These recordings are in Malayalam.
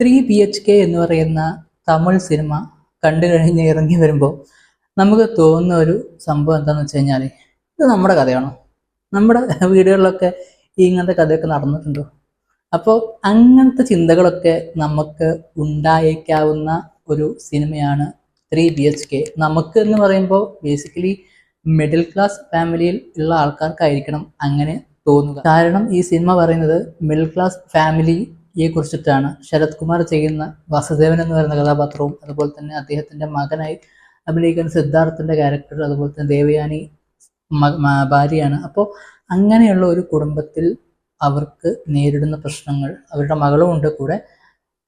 ത്രീ ബി എച്ച് കെ എന്ന് പറയുന്ന തമിഴ് സിനിമ കണ്ടു കഴിഞ്ഞ് ഇറങ്ങി വരുമ്പോൾ നമുക്ക് തോന്നുന്ന ഒരു സംഭവം എന്താണെന്ന് വെച്ച് കഴിഞ്ഞാൽ ഇത് നമ്മുടെ കഥയാണോ. നമ്മുടെ വീടുകളിലൊക്കെ ഇങ്ങനത്തെ കഥയൊക്കെ നടന്നിട്ടുണ്ടോ? അപ്പോൾ അങ്ങനത്തെ ചിന്തകളൊക്കെ നമുക്ക് ഉണ്ടായേക്കാവുന്ന ഒരു സിനിമയാണ് ത്രീ ബി എച്ച് കെ. നമുക്ക് എന്ന് പറയുമ്പോൾ ബേസിക്കലി മിഡിൽ ക്ലാസ് ഫാമിലിയിൽ ഉള്ള ആൾക്കാർക്കായിരിക്കണം അങ്ങനെ തോന്നുക. കാരണം ഈ സിനിമ പറയുന്നത് മിഡിൽ ക്ലാസ് ഫാമിലിയെ കുറിച്ചിട്ടാണ് ശരത് കുമാർ ചെയ്യുന്ന വാസുദേവൻ എന്ന് പറയുന്ന കഥാപാത്രവും അതുപോലെ തന്നെ അദ്ദേഹത്തിന്റെ മകനായി അഭിനയിക്കുന്ന സിദ്ധാർത്ഥന്റെ ക്യാരക്ടർ അതുപോലെ തന്നെ ദേവയാനി ഭാര്യയാണ്. അപ്പോൾ അങ്ങനെയുള്ള ഒരു കുടുംബത്തിൽ അവർക്ക് നേരിടുന്ന പ്രശ്നങ്ങൾ അവരുടെ മകളും ഉണ്ട് കൂടെ.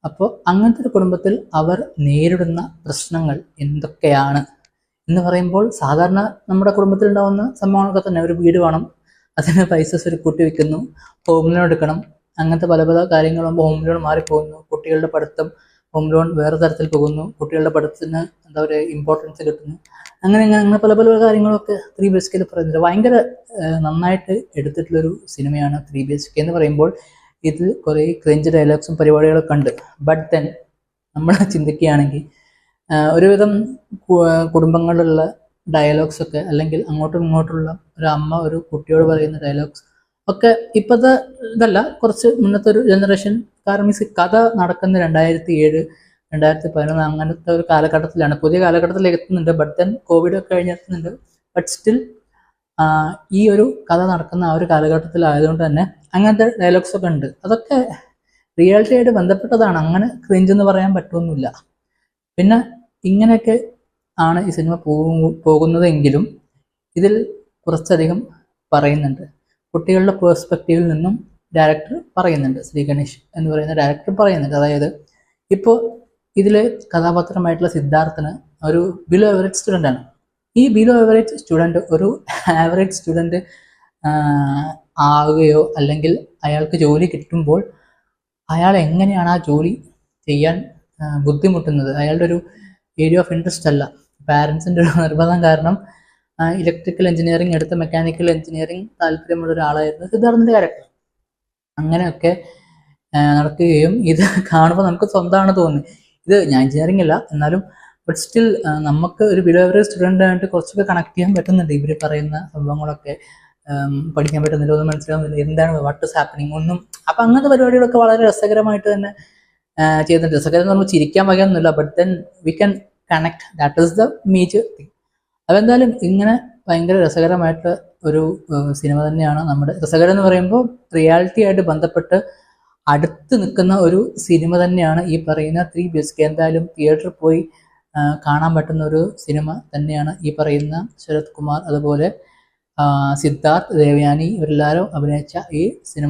അപ്പോൾ അങ്ങനത്തെ ഒരു കുടുംബത്തിൽ അവർ നേരിടുന്ന പ്രശ്നങ്ങൾ എന്തൊക്കെയാണ് എന്ന് പറയുമ്പോൾ സാധാരണ നമ്മുടെ കുടുംബത്തിൽ ഉണ്ടാകുന്ന സംഭവങ്ങളൊക്കെ തന്നെ. ഒരു വീട് വേണം അതിന് പൈസ സ്വരുക്കൂട്ടി വെക്കുന്നു ഹോം ലോൺ എടുക്കണം അങ്ങനത്തെ പല പല കാര്യങ്ങളും ഹോം ലോൺ മാറിപ്പോകുന്നു. കുട്ടികളുടെ പഠിത്തം ഹോം ലോൺ വേറെ തരത്തിൽ പോകുന്നു. കുട്ടികളുടെ പഠിത്തത്തിന് എന്താ പറയുക ഇമ്പോർട്ടൻസ് കിട്ടുന്നു. അങ്ങനെ അങ്ങനെ അങ്ങനെ പല പല കാര്യങ്ങളൊക്കെ ത്രീ ബി എച്ച് കെയിൽ പറയുന്നുണ്ട്. ഭയങ്കര നന്നായിട്ട് എടുത്തിട്ടുള്ളൊരു സിനിമയാണ് ത്രീ ബി എച്ച് കെ എന്ന് പറയുമ്പോൾ ഇത് കുറേ ക്രഞ്ച് ഡയലോഗ്സും പരിപാടികളൊക്കെ ഉണ്ട്. ബട്ട് ദെൻ നമ്മൾ ചിന്തിക്കുകയാണെങ്കിൽ ഒരുവിധം കുടുംബങ്ങളിലുള്ള ഡയലോഗ്സ് ഒക്കെ അല്ലെങ്കിൽ അങ്ങോട്ടും ഇങ്ങോട്ടുള്ള ഒരു അമ്മ ഒരു കുട്ടിയോട് പറയുന്ന ഡയലോഗ്സ് ഒക്കെ ഇപ്പോഴത്തെ ഇതല്ല കുറച്ച് മുന്നത്തെ ഒരു ജനറേഷൻ കാരണം മീൻസ് കഥ നടക്കുന്ന രണ്ടായിരത്തി ഏഴ് രണ്ടായിരത്തി പതിനൊന്ന് അങ്ങനത്തെ ഒരു കാലഘട്ടത്തിലാണ്. പുതിയ കാലഘട്ടത്തിലേക്ക് എത്തുന്നുണ്ട് ബട്ട് ദെൻ കോവിഡ് ഒക്കെ കഴിഞ്ഞെത്തുന്നുണ്ട് ബട്ട് സ്റ്റിൽ ഈ ഒരു കഥ നടക്കുന്ന ആ ഒരു കാലഘട്ടത്തിലായതുകൊണ്ട് തന്നെ അങ്ങനത്തെ ഡയലോഗ്സ് ഒക്കെ ഉണ്ട്. അതൊക്കെ റിയാലിറ്റി ആയിട്ട് ബന്ധപ്പെട്ടതാണ്. അങ്ങനെ ക്രിഞ്ച് എന്ന് പറയാൻ പറ്റുമൊന്നുമില്ല പിന്നെ ഇങ്ങനെയൊക്കെ ആണ് ഈ സിനിമ പോകു പോകുന്നതെങ്കിലും ഇതിൽ കുറച്ചധികം പറയുന്നുണ്ട്. കുട്ടികളുടെ പേഴ്സ്പെക്റ്റീവിൽ നിന്നും ഡയറക്ടർ പറയുന്നുണ്ട്. ശ്രീ ഗണേഷ് എന്ന് പറയുന്ന ഡയറക്ടർ പറയുന്നുണ്ട്. അതായത് ഇപ്പോൾ ഇതിൽ കഥാപാത്രമായിട്ടുള്ള സിദ്ധാർത്ഥന് ഒരു ബിലോ എവറേജ് സ്റ്റുഡന്റ് ആണ്. ഈ ബിലോ എവറേജ് സ്റ്റുഡന്റ് ഒരു ആവറേജ് സ്റ്റുഡന്റ് ആവുകയോ അല്ലെങ്കിൽ അയാൾക്ക് ജോലി കിട്ടുമ്പോൾ അയാൾ എങ്ങനെയാണ് ആ ജോലി ചെയ്യാൻ ബുദ്ധിമുട്ടുന്നത്? അയാളുടെ ഒരു ഏരിയ ഓഫ് ഇൻട്രസ്റ്റ് അല്ല. പാരൻസിന്റെ ഒരു നിർബന്ധം കാരണം ഇലക്ട്രിക്കൽ എഞ്ചിനീയറിംഗ് എടുത്ത മെക്കാനിക്കൽ എഞ്ചിനീയറിംഗ് താല്പര്യമുള്ള ഒരാളായിരുന്നു സിദ്ധാർത്ഥന്റെ ക്യാരക്ടർ അങ്ങനെയൊക്കെ നടക്കുകയും ഇത് കാണുമ്പോൾ നമുക്ക് സ്വന്തമാണ് തോന്നുന്നത്. ഇത് ഞാൻ എഞ്ചിനീയറിംഗ് അല്ല എന്നാലും ബട്ട് സ്റ്റിൽ നമുക്ക് ഒരു ബിലോ എവറേജ് സ്റ്റുഡന്റ് ആയിട്ട് കുറച്ചൊക്കെ കണക്ട് ചെയ്യാൻ പറ്റുന്നുണ്ട്. ഇവർ പറയുന്ന സംഭവങ്ങളൊക്കെ പഠിക്കാൻ പറ്റുന്നില്ല ഒന്നും മനസ്സിലാവുന്നില്ല എന്താണ് വാട്ട് ഇസ് ഹാപ്പനിങ് ഒന്നും. അപ്പം അങ്ങനത്തെ പരിപാടികളൊക്കെ വളരെ രസകരമായിട്ട് തന്നെ ചെയ്യുന്നുണ്ട്. രസകരം എന്ന് ചിരിക്കാൻ വകയൊന്നുമില്ല but then we can connect that is the major thing അതെന്തായാലും ഇങ്ങനെ ഭയങ്കര രസകരമായിട്ട് ഒരു സിനിമ തന്നെയാണ് നമ്മുടെ രസകരം എന്ന് പറയുമ്പോൾ റിയാലിറ്റി ആയിട്ട് ബന്ധപ്പെട്ട് അടുത്ത് നിൽക്കുന്ന ഒരു സിനിമ തന്നെയാണ് ഈ പറയുന്ന ത്രീ ബി എസ് കെ എന്തായാലും തിയേറ്ററിൽ പോയി കാണാൻ പറ്റുന്ന ഒരു സിനിമ തന്നെയാണ് ഈ പറയുന്ന ശരത് കുമാർ അതുപോലെ സിദ്ധാർത്ഥ് ദേവയാനി. ഇവരെല്ലാവരും അഭിനയിച്ച ഈ സിനിമ